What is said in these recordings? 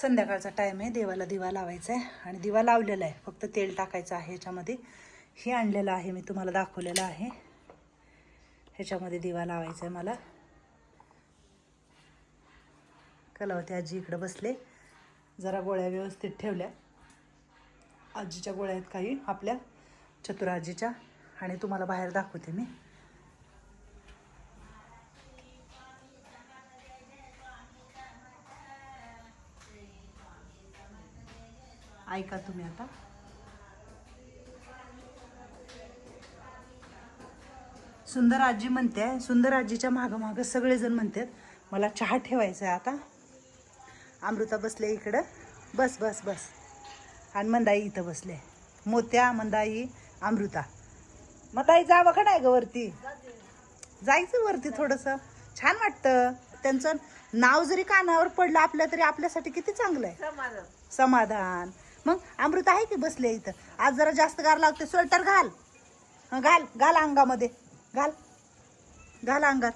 संध्याकाळचा टाईम आहे. देवाला दिवा लावायचा आहे आणि दिवा लावलेला आहे. फक्त तेल टाकायचं आहे ह्याच्यामध्ये. हे आणलेलं आहे. मी तुम्हाला दाखवलेलं आहे. ह्याच्यामध्ये दिवा लावायचा आहे मला. कलावती आजी इकडं बसले. जरा गोळ्या व्यवस्थित ठेवल्या. आजीच्या गोळ्या आहेत काही. आपल्या चतुर आजीच्या आणि तुम्हाला बाहेर दाखवते मी. ऐका तुम्ही आता. सुंदर आजी म्हणते सुंदर आजीच्या मागं मागं सगळेजण म्हणतात मला चहा ठेवायचा आहे आता. अमृता बसले इकडं. बस बस बस. आणि मंदाई इथं बसले. मोत्या मंदाई अमृता. मंदाई जावं का नाही ग वरती? जायचं वरती थोडंसं. छान वाटतं. त्यांचं नाव जरी कानावर पडलं आपल्या तरी आपल्यासाठी किती चांगलं आहे समाधान. मग अमृता आहे की बसले इथं? आज जरा जास्त गार लागते स्वेटर घाल. घाल घाल अंगामध्ये. घाल. घाल अंगात.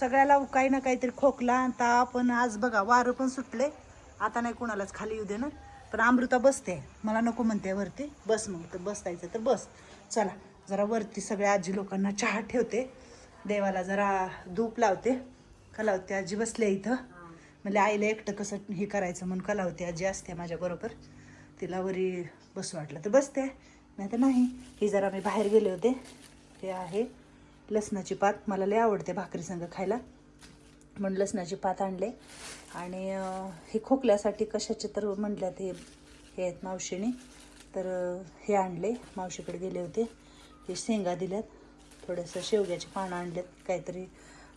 सगळ्याला काही ना काहीतरी खोकला आता आपण आज बघा वारं पण सुटले आता नाही कोणालाच खाली येऊ दे ना पण अमृता बसते. मला नको म्हणते वरती. बस मग तर बसायचं तर बस. चला जरा वरती सगळ्या आजी लोकांना चहा ठेवते. देवाला जरा धूप लावते. कलावते आजी? बसले इथं. म्हणजे आईला एकटं कसं हे करायचं? म्हणून कला होती. आजी असते माझ्याबरोबर तिला वरी बसू वाटलं. तर बसते. नाही तर नाही. ही जरा मी बाहेर गेले होते. हे आहे लसणाची पात. मला लय आवडते भाकरी संग खायला. म्हणून लसणाची पात आणले. आणि हे खोकल्यासाठी कशाचे तर म्हणल्यात हे हे आहेत मावशीने. तर हे आणले. मावशीकडे गेले होते. हे शेंगा दिल्यात. थोडंसं शेवग्याची पानं आणलेत. काहीतरी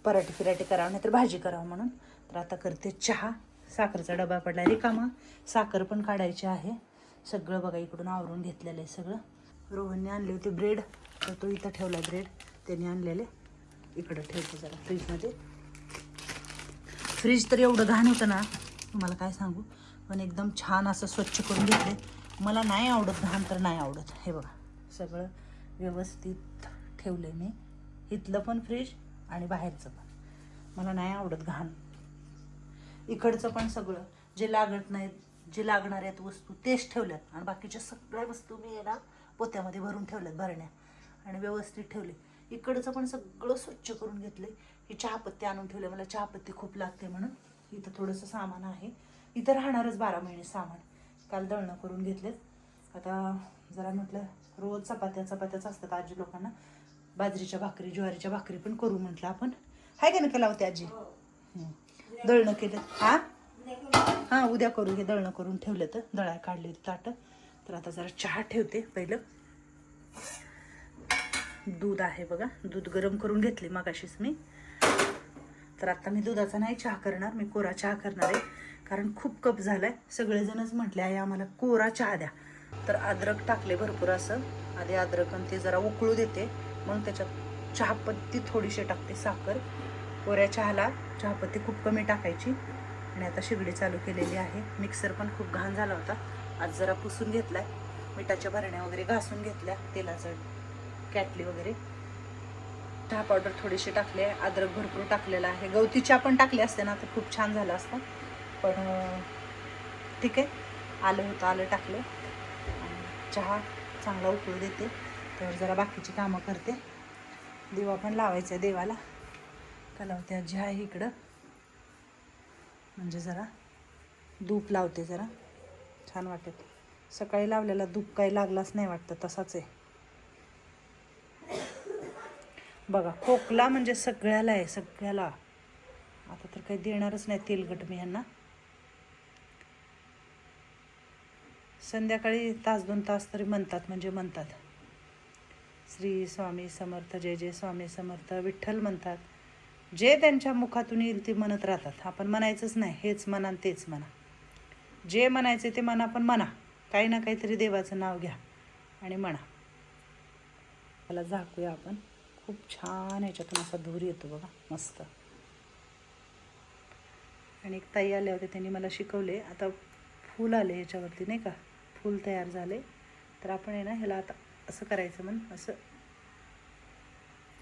पराठे फिराटे करावं नाहीतर भाजी करावं म्हणून. तर आता करते चहा. साखरचा डबा पडला रिकामा. साखर पण काढायची आहे. सगळं बघा इकडून आवरून घेतलेलं आहे सगळं. रोहनने आणले होते ब्रेड तर तो इथं ठेवला ब्रेड त्यांनी आणलेले. इकडं ठेवते जरा फ्रीजमध्ये फ्रीज तर एवढं घाण होतं ना तुम्हाला काय सांगू? पण एकदम छान असं स्वच्छ करून घेतले. मला नाही आवडत घाण तर नाही आवडत. हे बघा सगळं व्यवस्थित ठेवलं मी. इथलं पण फ्रीज आणि बाहेरचं पण. मला नाही आवडत घाण. इकडचं पण सगळं जे लागत नाहीत जे लागणार आहेत वस्तू तेच ठेवल्यात. आणि बाकीच्या सगळ्या वस्तू मी याला पोत्यामध्ये भरून ठेवल्यात भरण्या. आणि व्यवस्थित ठेवले. इकडचं पण सगळं स्वच्छ करून घेतले ही चहापत्ती आणून ठेवले मला चहापत्ती खूप लागते म्हणून. इथं थोडंसं सामान आहे. इथं राहणारच बारा महिने सामान. काल दळणं करून घेतलेत. आता जरा म्हटलं रोज चपात्या चपात्याच असतात आजी लोकांना. बाजरीच्या भाकरी ज्वारीच्या भाकरी पण करू म्हटलं आपण. हाय का ना केला होती आजी? हं. दळणं केलं हा? हां उद्या करू हे दळणं करून ठेवलं तर दळाय काढले ताटं. तर आता जरा चहा ठेवते पहिलं. दूध आहे बघा. दूध गरम करून घेतले मगाशीच मी. तर आता मी दुधाचा नाही चहा करणार मी कोरा चहा करणार आहे. कारण खूप कप झालाय. सगळेजणच म्हटले आहे आम्हाला कोरा चहा द्या. तर अद्रक टाकले भरपूर असं. आधी अद्रक आणि ते जरा उकळू देते. मग त्याच्यात चहापत्ती थोडीशी टाकते साखर. कोऱ्या चहाला चहापत्ती खूप कमी टाकायची. आणि आता शिगडी चालू केलेली आहे. मिक्सर पण खूप घाण झाला होता. आज जरा पुसून घेतला आहे मिठाच्या भरण्या वगैरे घासून घेतल्या. तेलाचं कॅटली वगैरे. चहा पावडर थोडीशी टाकली आहे. अद्रक भरपूर टाकलेला आहे. गवती चहा पण टाकली असते ना तर खूप छान झालं असतं. पण ठीक आहे. आलं होतं आलं टाकलं. आणि चहा चांगला उकळू देते. तर जरा बाकीची कामं करते. दिवा पण लावायचा आहे देवाला. का लावते आजी. आहे इकडं. म्हणजे जरा धूप लावते जरा. छान वाटेल. सकाळी लावलेला धूप काही लागलाच नाही वाटतं तसाच आहे. बघा खोकला म्हणजे सगळ्याला आहे सगळ्याला. आता तर काही देणारच नाही तेलगट मी यांना संध्याकाळी तास दोन तास तरी म्हणतात म्हणजे म्हणतात. श्री स्वामी समर्थ जय जय स्वामी समर्थ विठ्ठल म्हणतात. जे त्यांच्या मुखातून येईल ते म्हणत राहतात. आपण म्हणायचंच नाही हेच म्हणा आणि तेच म्हणा. जे म्हणायचे ते म्हणा पण म्हणा. काही ना काहीतरी देवाचं नाव घ्या आणि म्हणा. त्याला झाकूया आपण. खूप छान याच्यातून असा धूर येतो बघा मस्त. आणि एक ताई आल्या होत्या त्यांनी मला शिकवले. आता फूल आले याच्यावरती नाही का? फूल तयार झाले. तर आपण आहे ना ह्याला आता असं करायचं म्हण असं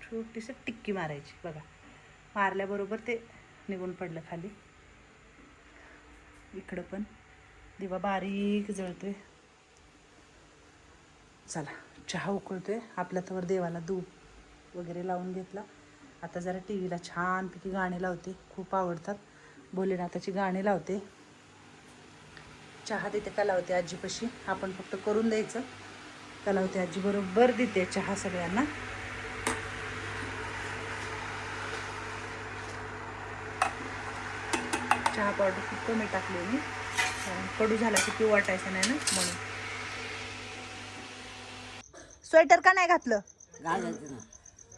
छोटीसं टिक्की मारायची बघा. मारल्याबरोबर ते निघून पडलं खाली. इकडं पण. दिवा बारीक जळतोय. चला चहा उकळतोय. आपल्या तर देवाला दूध वगैरे लावून घेतला. आता जरा टी व्हीला छानपैकी गाणी लावते. खूप आवडतात. भोलेनाथाची गाणी लावते. चहा देते का लावते आजीपाशी. आपण फक्त करून द्यायचं. का लावते आजी? बरोबर देते चहा सगळ्यांना. चहा पावडर खूप कमी टाकली मी कारण कडू झाला की वाटायचं नाही ना म्हणून. स्वेटर का नाही घातलं? घालायचं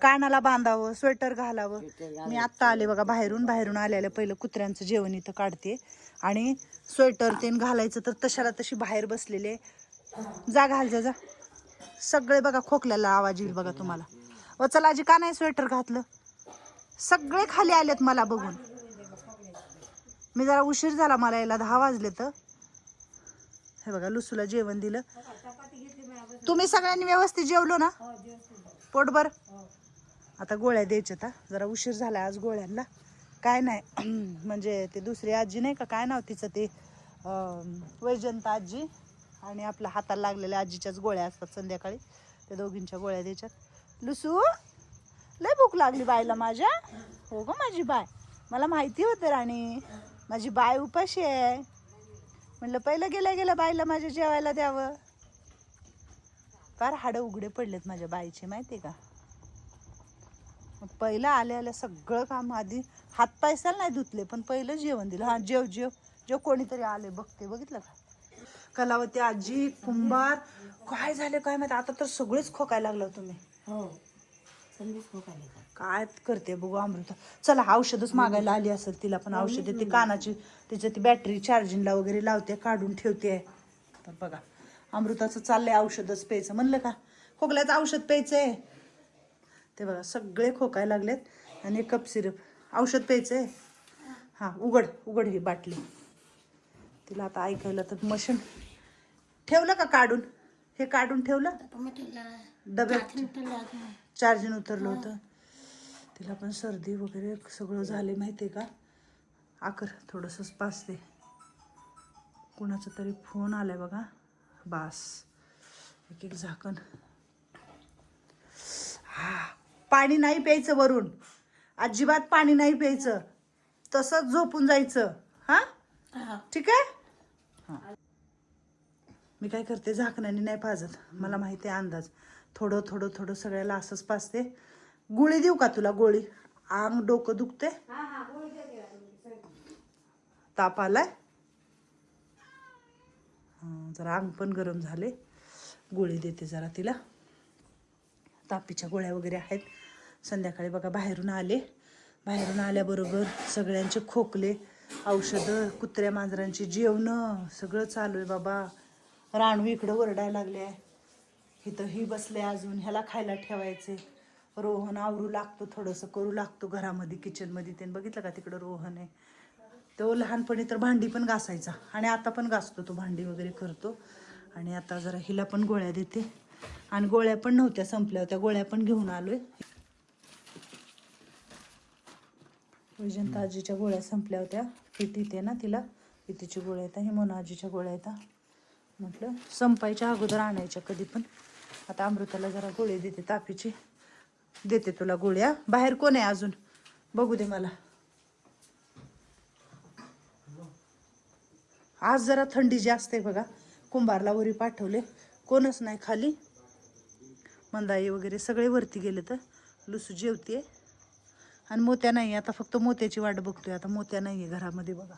कानाला बांधावं स्वेटर घालावं. मी आत्ता आले बघा बाहेरून बाहेरून आलेलं पहिलं कुत्र्यांचं जेवण इथं काढते. आणि स्वेटर तेन घालायचं तर तशाला तशी बाहेर बसलेले. जा घाल जा जा. सगळे बघा खोकल्याला आवाज येईल बघा तुम्हाला. व चला आजी का नाही स्वेटर घातलं? सगळे खाली आलेत मला बघून. मी जरा उशीर झाला मला यायला दहा वाजले तर. हे बघा लुसूला जेवण दिलं. तुम्ही सगळ्यांनी व्यवस्थित जेवलो ना? पोटभर आता गोळ्या द्यायच्या हा. जरा उशीर झाला आज गोळ्यांना. काय नाही म्हणजे ते दुसरी आजी नाही का काय नाव तिचं ते वैजंत आजी आणि आपल्या हाताला लागलेल्या आजीच्याच गोळ्या असतात संध्याकाळी. त्या दोघींच्या गोळ्या द्यायच्यात. लुसू लय भूक लागली बायला माझ्या. हो ग माझी बाय. मला माहिती होतं राणी. माझी बाय उपाशी आहे. म्हणलं पहिलं गेल्या गेल्या बायला माझ्या जेवायला द्यावं. फार हाडं उघडे पडलेत माझ्या बाईचे माहिती का? पहिलं आल्या आल्या सगळं काम आधी हात पैसाला नाही धुतले पण पहिलं जेवण दिलं. हा जेव जेव जेव कोणीतरी आले बघते बघितलं का? कलावती आजी कुंभार काय झाले काय माहिती? आता तर सगळेच खोकायला लागलं तुम्ही. हो. काय करते बघू अमृता. चला औषधच मागायला आली असेल तिला पण औषध ती कानाची तिच्या ती बॅटरी चार्जिंगला वगैरे लावते काढून ठेवते. तर बघा अमृताचं चाललंय औषधच प्यायचं. म्हणलं का? खोकल्याचं औषध प्यायचंय. ते बघा सगळे खोकायला लागलेत आणि कप सिरप औषध प्यायचंय. हां उघड उघड ही बाटली. तिला आता ऐकायला तर मशीन ठेवलं का काढून? हे काढून ठेवलं. डब्यात चार्जिंग उतरलं होतं. तिला पण सर्दी वगैरे सगळं झाले माहिती आहे का? आकर थोडंसंच पाचते कुणाचा तरी फोन आलाय बघा. बास. एक एक झाकण. हा. पाणी नाही प्यायचं वरून. अजिबात पाणी नाही प्यायचं. तसंच झोपून जायचं. हा. ठीक आहे? हां. मी काय करते झाकणाने नाही पाजत. मला माहिती आहे अंदाज. थोडं थोडं थोडं सगळ्याला असंच पाजते. गोळी देऊ का तुला गोळी? अंग डोकं दुखते ताप आलाय? जरा अंग पण गरम झाले. गोळी देते जरा तिला. तापीच्या गोळ्या वगैरे आहेत. संध्याकाळी बघा बाहेरून आले. बाहेरून आल्याबरोबर सगळ्यांचे खोकले औषधं कुत्र्या मांजरांची जेवणं सगळं चालू आहे बाबा. राणू इकडं वरडायला लागले आहे. इथं ही बसले अजून ह्याला खायला ठेवायचे. रोहन आवरू लागतो थोडंसं करू लागतो घरामध्ये किचनमध्ये त्याने बघितलं का तिकडं रोहन आहे? तो लहानपणी तर भांडी पण घासायचा. आणि आता पण घासतो तो भांडी वगैरे करतो. आणि आता जरा हिला पण गोळ्या देते. आणि गोळ्या पण नव्हत्या संपल्या होत्या. गोळ्या पण घेऊन आलोय. वैजंत आजीच्या गोळ्या संपल्या होत्या. पिती ते ना तिला? पितीची गोळ्या येतात म्हणून आजीच्या गोळ्या येतात. म्हटलं संपायच्या अगोदर आणायच्या कधी पण. आता अमृताला जरा गोळी देते तापीची. देते तुला गोळ्या बाहेर कोण आहे अजून? बघू दे मला. आज जरा थंडी जास्त आहे बघा. कुंभारला वरी पाठवले. कोणच नाही खाली. मंदाई वगैरे सगळे वरती गेले तर लुसू जेवते आणि मोत्या नाही आता फक्त मोत्याची वाट बघतोय. आता मोत्या नाही आहे घरामध्ये बघा.